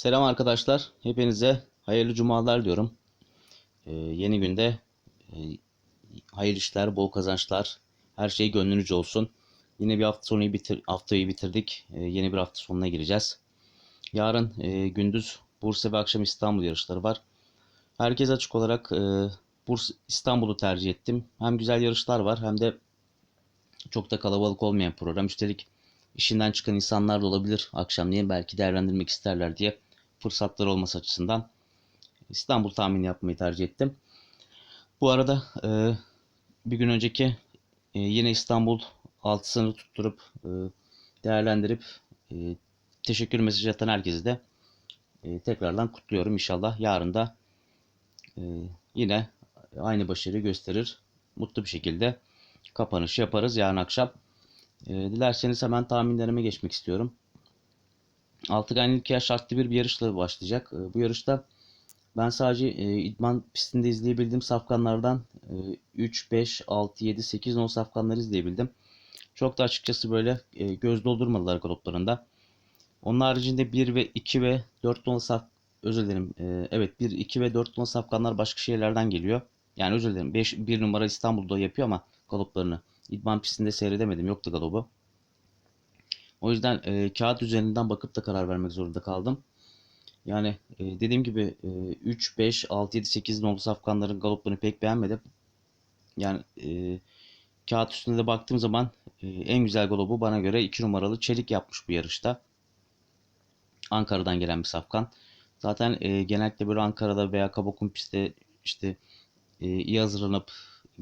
Selam arkadaşlar. Hepinize hayırlı cumalar diyorum. Ee, yeni günde e, hayırlı işler, bol kazançlar, her şey gönlünüzce olsun. Yine bir hafta sonu bitir, haftayı bitirdik. Ee, yeni bir hafta sonuna gireceğiz. Yarın e, gündüz Bursa ve akşam İstanbul yarışları var. Herkes açık olarak e, Bursa İstanbul'u tercih ettim. Hem güzel yarışlar var hem de çok da kalabalık olmayan program. Üstelik işinden çıkan insanlar da olabilir akşamleyin belki değerlendirmek isterler diye fırsatlar olması açısından İstanbul tahmini yapmayı tercih ettim. Bu arada e, bir gün önceki e, yine İstanbul altısını tutturup e, değerlendirip e, teşekkür mesajı atan herkesi de e, tekrardan kutluyorum. İnşallah yarın da e, yine aynı başarıyı gösterir. Mutlu bir şekilde kapanış yaparız yarın akşam. E, dilerseniz hemen tahminlerime geçmek istiyorum. 6 ganyalık yaş şartlı bir, bir yarışla başlayacak. E, bu yarışta ben sadece e, idman pistinde izleyebildiğim safkanlardan e, 3, 5, 6, 7, 8, 10 safkanları izleyebildim. Çok da açıkçası böyle e, göz doldurmadılar galoplarında. Onun haricinde 1 ve 2 ve 4 nolu saf özür dilerim. E, evet 1, 2 ve 4 nolu safkanlar başka şehirlerden geliyor. Yani özür dilerim. 5, 1 numara İstanbul'da yapıyor ama galoplarını. İdman pistinde seyredemedim. Yoktu galobu. O yüzden e, kağıt üzerinden bakıp da karar vermek zorunda kaldım. Yani e, dediğim gibi e, 3, 5, 6, 7, 8 nolu safkanların galoplarını pek beğenmedim. Yani e, kağıt üstünde de baktığım zaman e, en güzel galobu bana göre 2 numaralı Çelik yapmış bu yarışta. Ankara'dan gelen bir safkan. Zaten e, genellikle böyle Ankara'da veya Kabakun pistte işte e, iyi hazırlanıp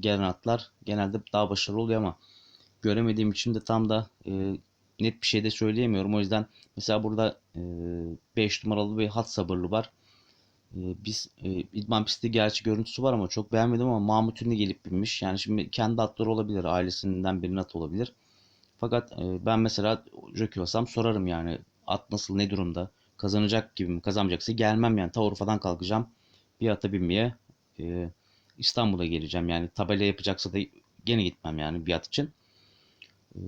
gelen atlar genelde daha başarılı oluyor ama göremediğim için de tam da e, net bir şey de söyleyemiyorum. O yüzden mesela burada 5 e, numaralı bir hat sabırlı var. E, biz e, idman pisti gerçi görüntüsü var ama çok beğenmedim ama Mahmut Ünlü gelip binmiş. Yani şimdi kendi atları olabilir. Ailesinden birinin atı olabilir. Fakat ben mesela jockey olsam sorarım yani at nasıl ne durumda kazanacak gibi mi kazanacaksa gelmem yani ta Urfa'dan kalkacağım bir ata binmeye e, İstanbul'a geleceğim yani tabela yapacaksa da gene gitmem yani bir at için. E,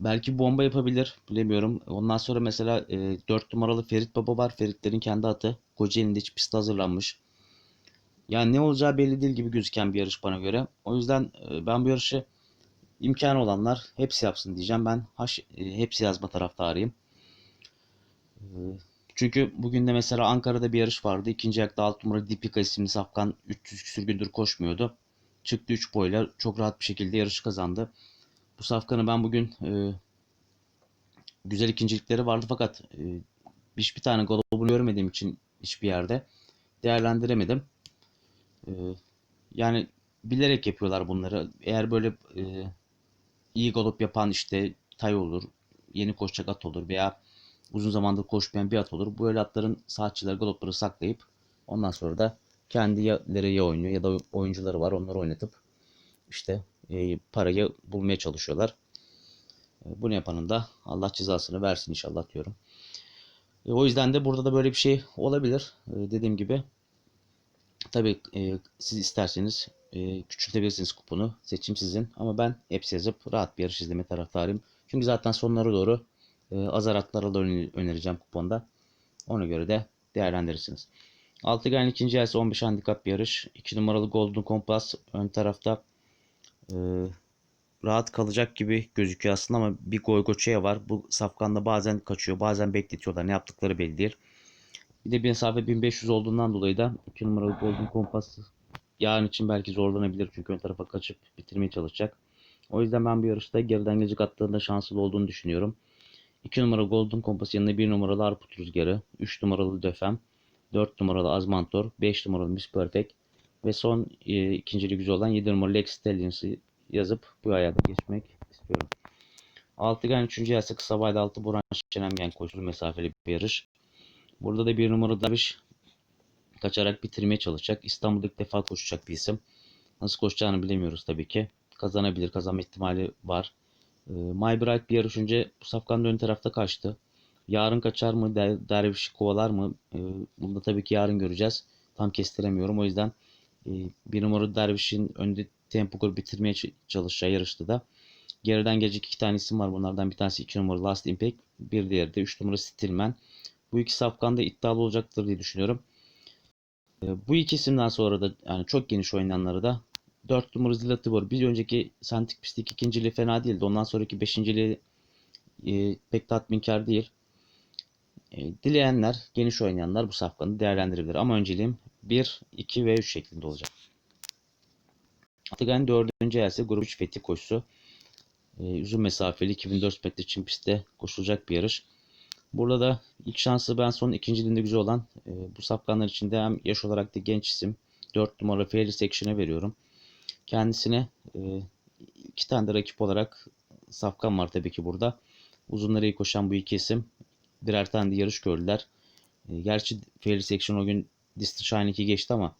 belki bomba yapabilir bilemiyorum. Ondan sonra mesela e, 4 numaralı Ferit Baba var. Feritlerin kendi atı. Kocaeli'nde hiç pist hazırlanmış. Yani ne olacağı belli değil gibi gözüken bir yarış bana göre. O yüzden e, ben bu yarışı imkanı olanlar hepsi yapsın diyeceğim. Ben haş, e, hepsi yazma taraftarıyım. E, çünkü bugün de mesela Ankara'da bir yarış vardı. İkinci ayakta 6 numara Dipika isimli safkan 300 küsür gündür koşmuyordu. Çıktı 3 boyla çok rahat bir şekilde yarışı kazandı. Bu safkanı ben bugün e, güzel ikincilikleri vardı fakat e, hiçbir tane golü görmediğim için hiçbir yerde değerlendiremedim. E, yani bilerek yapıyorlar bunları. Eğer böyle e, iyi galop yapan işte tay olur, yeni koşacak at olur veya uzun zamandır koşmayan bir at olur. Bu öyle atların saatçileri galopları saklayıp ondan sonra da kendileri ya oynuyor ya da oyuncuları var onları oynatıp işte e, parayı bulmaya çalışıyorlar. E, bunu yapanın da Allah cezasını versin inşallah diyorum. E, o yüzden de burada da böyle bir şey olabilir. E, dediğim gibi tabii e, siz isterseniz e, küçültebilirsiniz kuponu. Seçim sizin. Ama ben hepsi yazıp rahat bir yarış izleme taraftarıyım. Çünkü zaten sonlara doğru e, azaratlara da önereceğim kuponda. Ona göre de değerlendirirsiniz. Altıgen ikinci yarısı 15 handikap yarış. 2 numaralı Golden Compass ön tarafta e, rahat kalacak gibi gözüküyor aslında ama bir Goygoçe'ye var. Bu safkanda bazen kaçıyor bazen bekletiyorlar. Ne yaptıkları belli değil. Bir de bir mesafe 1500 olduğundan dolayı da 2 numaralı Golden Compass yarın için belki zorlanabilir. Çünkü ön tarafa kaçıp bitirmeye çalışacak. O yüzden ben bu yarışta geriden gelecek attığında şanslı olduğunu düşünüyorum. 2 numara Golden Compass yanında 1 numaralı Arput Rüzgarı, 3 numaralı Döfem, 4 numaralı Azmantor, 5 numaralı Miss Perfect ve son e, ikincili güzel olan 7 numaralı Lex Stallions'ı yazıp bu ayada geçmek istiyorum. Altıgen 3. yarısı kısa vade 6 Burhan Şenemgen koşulu mesafeli bir yarış. Burada da 1 numaralı Daviş kaçarak bitirmeye çalışacak. İstanbul'da ilk defa koşacak bir isim. Nasıl koşacağını bilemiyoruz tabii ki. Kazanabilir, kazanma ihtimali var. E, My Bright bir yarış önce bu safkanın ön tarafta kaçtı. Yarın kaçar mı? Der, dervişi kovalar mı? E, bunu da tabii ki yarın göreceğiz. Tam kestiremiyorum. O yüzden bir numaralı dervişin önde tempo bitirmeye çalışacağı yarışta da geriden gelecek iki tane isim var. Bunlardan bir tanesi iki numaralı Last Impact. Bir diğeri de üç numaralı Stillman. Bu iki safkan da iddialı olacaktır diye düşünüyorum. E, bu iki isimden sonra da yani çok geniş oynayanları da 4 numaralı Zlatibor. Bir önceki Sentik Pistik ikinciliği fena değildi. Ondan sonraki beşinciliği e, pek tatminkar değil. E, dileyenler, geniş oynayanlar bu safkanı değerlendirebilir. Ama önceliğim 1, 2 ve 3 şeklinde olacak. Atagan 4. else grup 3 fethi koşusu. E, uzun mesafeli 2004 metre çim pistte koşulacak bir yarış. Burada da ilk şansı ben son ikinciliğinde güzel olan e, bu safkanlar içinde hem yaş olarak da genç isim 4 numara Fairly Section'a veriyorum. Kendisine e, iki tane de rakip olarak safkan var tabii ki burada. Uzunları iyi koşan bu iki isim birer tane de yarış gördüler. E, gerçi Fairly Section o gün Distant Shine 2 geçti ama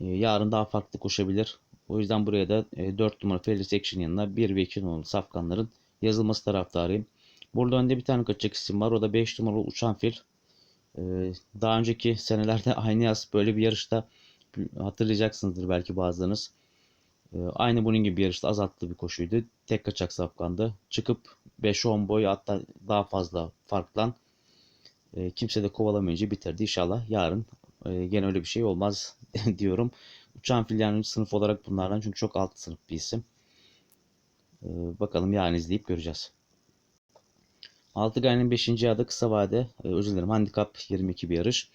e, yarın daha farklı koşabilir. O yüzden buraya da e, 4 numara Fairly Section yanına 1 ve 2 numaralı safkanların yazılması taraftarıyım. Burada önde bir tane kaçacak isim var. O da 5 numaralı Uçan Fil. E, daha önceki senelerde aynı yaz böyle bir yarışta hatırlayacaksınızdır belki bazılarınız. E, aynı bunun gibi bir yarışta azalttığı bir koşuydu. Tek kaçak safkandı. Çıkıp 5-10 boy hatta daha fazla farklan e, kimse de kovalamayınca bitirdi. İnşallah yarın e, gene öyle bir şey olmaz diyorum. Uçan fil yani sınıf olarak bunlardan çünkü çok alt sınıf bir isim. E, bakalım yarın izleyip göreceğiz. Altıgay'ın 5. adı kısa vade. E, özür dilerim handikap 22 bir yarış.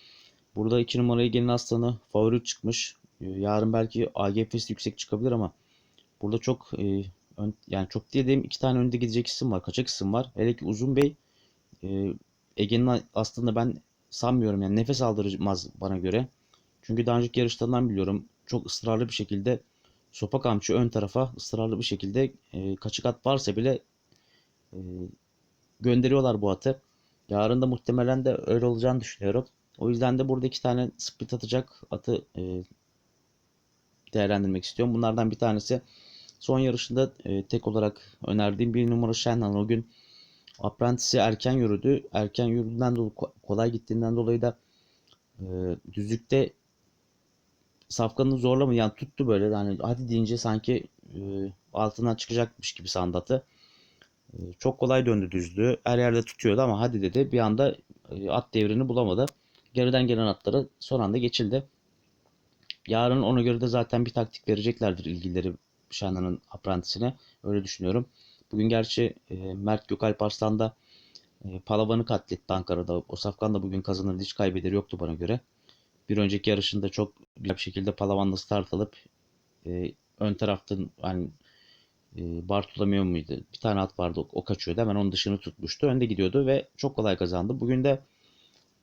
Burada 2 numarayı gelin aslanı favori çıkmış. Yarın belki AGF'si yüksek çıkabilir ama burada çok e, ön, yani çok dediğim iki tane önde gidecek isim var. Kaçak isim var. Hele ki Uzun Bey e, Ege'nin aslında ben sanmıyorum yani nefes aldırmaz bana göre. Çünkü daha önceki yarışlarından biliyorum. Çok ısrarlı bir şekilde sopa kamçı ön tarafa ısrarlı bir şekilde e, kaçık at varsa bile e, gönderiyorlar bu atı. Yarın da muhtemelen de öyle olacağını düşünüyorum. O yüzden de burada iki tane split atacak atı e, değerlendirmek istiyorum. Bunlardan bir tanesi son yarışında e, tek olarak önerdiğim bir numara Shenhan. O gün Apprentice'i erken yürüdü. Erken yürüdüğünden dolayı kolay gittiğinden dolayı da e, düzlükte safkanını zorlama yani tuttu böyle hani hadi deyince sanki e, altından çıkacakmış gibi sandı atı. E, çok kolay döndü düzlüğü. Her yerde tutuyordu ama hadi dedi. Bir anda e, at devrini bulamadı. Geriden gelen atları son anda geçildi. Yarın ona göre de zaten bir taktik vereceklerdir ilgileri Şahinan'ın aprentisine. Öyle düşünüyorum. Bugün gerçi e, Mert Gökalp Arslan da e, Palavan'ı katletti Ankara'da. O Safkan da bugün kazanır hiç kaybeder yoktu bana göre. Bir önceki yarışında çok güzel bir şekilde Palavan'la start alıp e, ön taraftan hani e, Bartolomeo muydu? Bir tane at vardı o, kaçıyordu. Hemen onun dışını tutmuştu. Önde gidiyordu ve çok kolay kazandı. Bugün de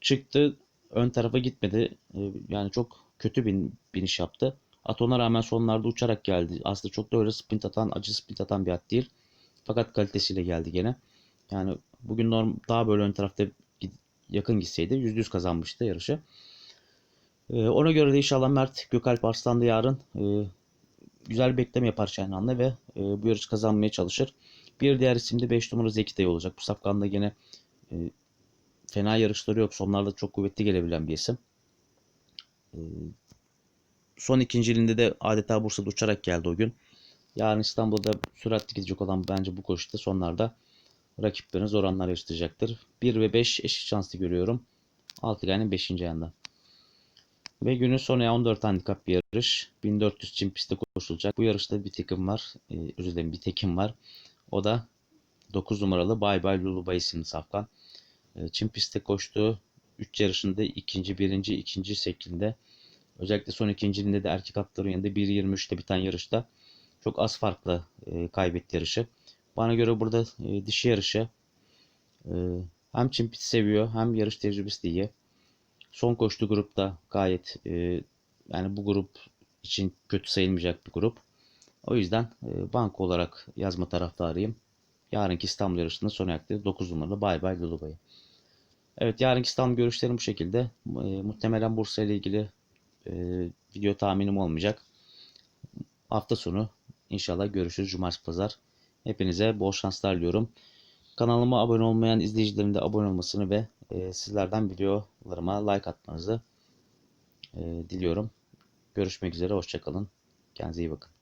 çıktı ön tarafa gitmedi. E, yani çok kötü bir biniş yaptı. At ona rağmen sonlarda uçarak geldi. Aslında çok da öyle sprint atan, acı sprint atan bir at değil. Fakat kalitesiyle geldi gene. Yani bugün norm daha böyle ön tarafta yakın gitseydi %100 kazanmıştı yarışı. Ee, ona göre de inşallah Mert Gökalp Arslan da yarın e, güzel bir bekleme yapar Şenhan'la ve e, bu yarış kazanmaya çalışır. Bir diğer isim de 5 numara Zeki Dayı olacak. Bu safkanda gene e, fena yarışları yok. Sonlarda çok kuvvetli gelebilen bir isim. E, son ikinciliğinde de adeta Bursa'da uçarak geldi o gün. Yarın İstanbul'da süratli gidecek olan bence bu koşuda sonlarda rakiplerine zor anlar yaşatacaktır. 1 ve 5 eşit şanslı görüyorum. Altıgen'in 5. yanında. Ve günün sonu 14 handikap bir yarış. 1400 çim pistte koşulacak. Bu yarışta bir tekim var. Ee, özür dilerim bir tekim var. O da 9 numaralı Bay Bay Lulu isimli safkan. Ee, çim pistte koştuğu 3 yarışında ikinci, birinci, ikinci şeklinde. Özellikle son ikinciliğinde de erkek atların yanında 1.23'te biten yarışta çok az farklı e, kaybetti yarışı. Bana göre burada e, dişi yarışı e, hem çim pit seviyor hem yarış tecrübesi de iyi. Son koştu grupta gayet e, yani bu grup için kötü sayılmayacak bir grup. O yüzden e, banko olarak yazma taraftarıyım. Yarınki İstanbul yarışında son ayakta 9 numaralı Bay Bay Lulubay'ı. Evet yarınki İstanbul görüşlerim bu şekilde. E, muhtemelen Bursa ile ilgili e, video tahminim olmayacak. Hafta sonu inşallah görüşürüz Cumartesi Pazar. Hepinize bol şanslar diliyorum. Kanalıma abone olmayan izleyicilerin de abone olmasını ve e, sizlerden videolarıma like atmanızı e, diliyorum. Görüşmek üzere, hoşçakalın. Kendinize iyi bakın.